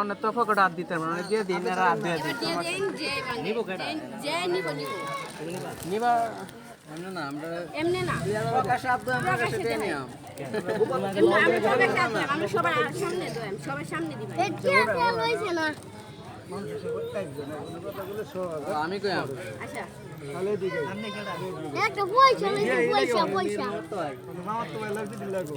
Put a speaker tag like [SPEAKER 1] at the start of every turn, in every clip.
[SPEAKER 1] অন্য তো ফকট হাত দিতে পারব না দিয়ে দিন আর হাত দিয়ে দিন
[SPEAKER 2] যে নিব যে নিব নিব
[SPEAKER 1] নিবা
[SPEAKER 3] না আমরা
[SPEAKER 2] এমনি না
[SPEAKER 3] প্রকাশ্যে আব্দু আমরা কাছে দিয়ে নিলাম
[SPEAKER 2] এমনি আমি সবার সামনে আমি সবার সামনে দেব সবার সামনে দিবা
[SPEAKER 3] আমি কইলাম
[SPEAKER 2] আচ্ছা
[SPEAKER 4] একটা পয়সা পয়সা পয়সা
[SPEAKER 3] না
[SPEAKER 2] আছে আছে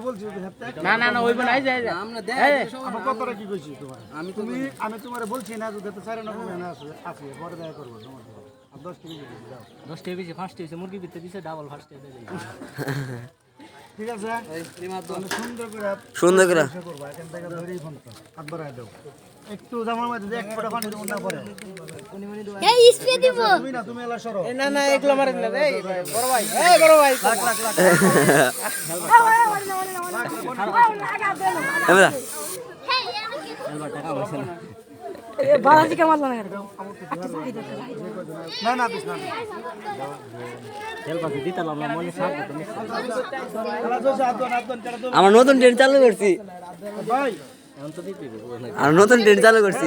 [SPEAKER 5] বলছি। ওই হাতটা
[SPEAKER 1] না না না ওই নাই যায়
[SPEAKER 3] আমরা
[SPEAKER 1] এই,
[SPEAKER 3] দেখ
[SPEAKER 5] আমার কথাটা কি কইছি তোমার?
[SPEAKER 3] আমি
[SPEAKER 5] তুমি আমি তোমার বলছি না আছে পরে দেখা করব তোমার দশ কেজি
[SPEAKER 1] দশ ফার্স্ট হয়েছে মুরগি ভিতরে দিছে ডাবল ফার্স্ট
[SPEAKER 5] ঠিক আছে সুন্দর করে
[SPEAKER 6] সুন্দর করে
[SPEAKER 5] এখান থেকে ধরেই ফোন হাত বাড়াই দেবো একটু জামার মধ্যে এক ফোঁটা পানি দেবো না পরে
[SPEAKER 4] এই স্প্রে দিব
[SPEAKER 5] তুমি না তুমি এলা সরো
[SPEAKER 1] না না এগুলো মারে দিলে এই বড় ভাই এই বড় ভাই
[SPEAKER 6] এবার
[SPEAKER 5] না না দিস না ধোন, কেটে ধোন।
[SPEAKER 6] আমার নতুন ট্রেন চালু করছি আর নতুন ট্রেন চালু করছি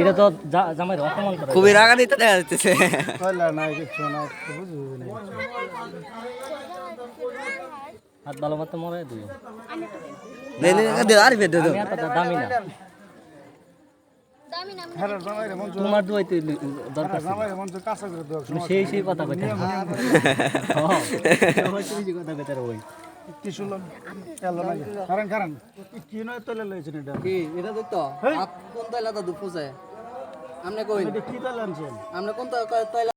[SPEAKER 5] এটা
[SPEAKER 1] তো জামাই অপমান করে।
[SPEAKER 6] খুবই রাগান্বিত দেখা যাচ্ছে।
[SPEAKER 1] হাত ভালো মতো মরে দিও
[SPEAKER 6] আর
[SPEAKER 1] দামি না।
[SPEAKER 5] হ্যাঁ
[SPEAKER 1] তোমার দুয়াই তো দরকার সেই সেই কথা কইতে কথা ওই।
[SPEAKER 5] শুনলাম এলো না কারণ কারণ। কি নয় তলে লইছেন এটা?
[SPEAKER 3] কি এটা দেখতো কোন তৈলা তো দুপুজে? আমরা কই?
[SPEAKER 5] কি তলে আনছেন?
[SPEAKER 3] আপনি কোন তৈলা